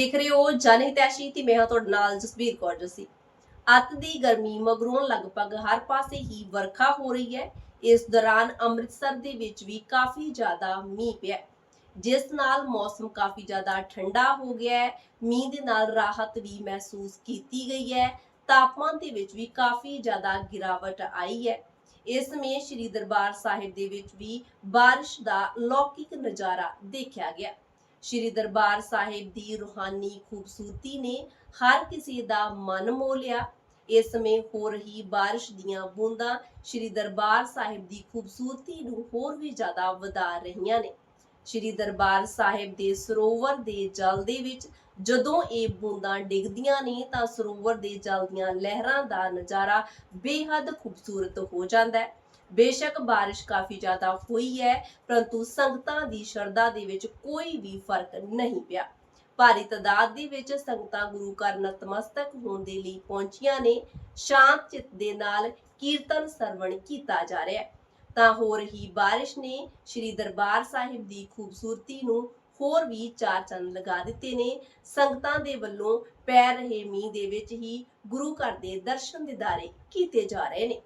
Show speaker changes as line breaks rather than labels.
ਦੇਖ ਰਹੇ ਹੋ ਜਨ ਹਿਤੈਸ਼ੀ ਤੇ ਮੈਂ ਹਾਂ ਤੁਹਾਡੇ ਨਾਲ ਜਸਬੀਰ ਕੌਰ ਜੱਸੀ। ਅੱਤ ਦੀ ਗਰਮੀ ਮਗਰੋਂ ਲਗਭਗ ਹਰ ਪਾਸੇ ਹੀ ਵਰਖਾ ਹੋ ਰਹੀ ਹੈ। ਇਸ ਦੌਰਾਨ ਅੰਮ੍ਰਿਤਸਰ ਦੇ ਵਿੱਚ ਵੀ ਕਾਫੀ ਜ਼ਿਆਦਾ ਮੀਂਹ ਪਿਆ ਜਿਸ ਨਾਲ ਮੌਸਮ ਕਾਫੀ ਜ਼ਿਆਦਾ ਠੰਡਾ ਹੋ ਗਿਆ ਹੈ। ਮੀਂਹ ਦੇ ਨਾਲ ਰਾਹਤ ਵੀ ਮਹਿਸੂਸ ਕੀਤੀ ਗਈ ਹੈ। ਤਾਪਮਾਨ ਦੇ ਵਿੱਚ ਵੀ ਕਾਫੀ ਜ਼ਿਆਦਾ ਗਿਰਾਵਟ ਆਈ ਹੈ। ਇਸ ਸਮੇਂ ਸ੍ਰੀ ਦਰਬਾਰ ਸਾਹਿਬ ਦੇ ਵਿੱਚ ਵੀ ਬਾਰਿਸ਼ ਦਾ ਲੌਕਿਕ ਨਜ਼ਾਰਾ ਦੇਖਿਆ ਗਿਆ। ਸ਼੍ਰੀ ਦਰਬਾਰ ਸਾਹਿਬ ਦੀ ਰੂਹਾਨੀ ਖੂਬਸੂਰਤੀ ਨੇ ਹਰ ਕਿਸੇ ਦਾ ਮਨ ਮੋਹ ਲਿਆ। ਇਸ ਸਮੇਂ ਹੋ ਰਹੀ ਬਾਰਿਸ਼ ਦੀਆਂ ਬੂੰਦਾਂ ਸ਼੍ਰੀ ਦਰਬਾਰ ਸਾਹਿਬ ਦੀ ਖੂਬਸੂਰਤੀ ਨੂੰ ਹੋਰ ਵੀ ਜ਼ਿਆਦਾ ਵਧਾ ਰਹੀਆਂ ਨੇ। ਸ਼੍ਰੀ ਦਰਬਾਰ ਸਾਹਿਬ ਦੇ ਸਰੋਵਰ ਦੇ ਜਲ ਦੇ ਵਿੱਚ ਜਦੋਂ ਇਹ ਬੂੰਦਾਂ ਡਿੱਗਦੀਆਂ ਨੇ ਤਾਂ ਸਰੋਵਰ ਦੇ ਜਲ ਦੀਆਂ ਲਹਿਰਾਂ ਦਾ ਨਜ਼ਾਰਾ ਬੇਹੱਦ ਖੂਬਸੂਰਤ ਹੋ ਜਾਂਦਾ ਹੈ। ਬੇਸ਼ੱਕ ਬਾਰਿਸ਼ ਕਾਫੀ ਜ਼ਿਆਦਾ ਹੋਈ ਹੈ, ਪਰੰਤੂ ਸੰਗਤਾਂ ਦੀ ਸ਼ਰਧਾ ਦੇ ਵਿੱਚ ਕੋਈ ਵੀ ਫ਼ਰਕ ਨਹੀਂ ਪਿਆ। ਭਾਰੀ ਤਾਦਾਦ ਦੇ ਵਿੱਚ ਸੰਗਤਾਂ ਗੁਰੂ ਘਰ ਨਤਮਸਤਕ ਹੋਣ ਦੇ ਲਈ ਪਹੁੰਚੀਆਂ ਨੇ। ਸ਼ਾਂਤ ਚਿੱਤ ਦੇ ਨਾਲ ਕੀਰਤਨ ਸਰਵਣ ਕੀਤਾ ਜਾ ਰਿਹਾ ਹੈ। ਤਾਂ ਹੋ ਰਹੀ ਬਾਰਿਸ਼ ਨੇ ਸ੍ਰੀ ਦਰਬਾਰ ਸਾਹਿਬ ਦੀ ਖੂਬਸੂਰਤੀ ਨੂੰ ਹੋਰ ਵੀ ਚਾਰ ਚੰਦ ਲਗਾ ਦਿੱਤੇ ਨੇ। ਸੰਗਤਾਂ ਦੇ ਵੱਲੋਂ ਪੈ ਰਹੇ ਮੀਂਹ ਦੇ ਵਿੱਚ ਹੀ ਗੁਰੂ ਘਰ ਦੇ ਦਰਸ਼ਨ ਦਿਦਾਰੇ ਕੀਤੇ ਜਾ ਰਹੇ ਨੇ।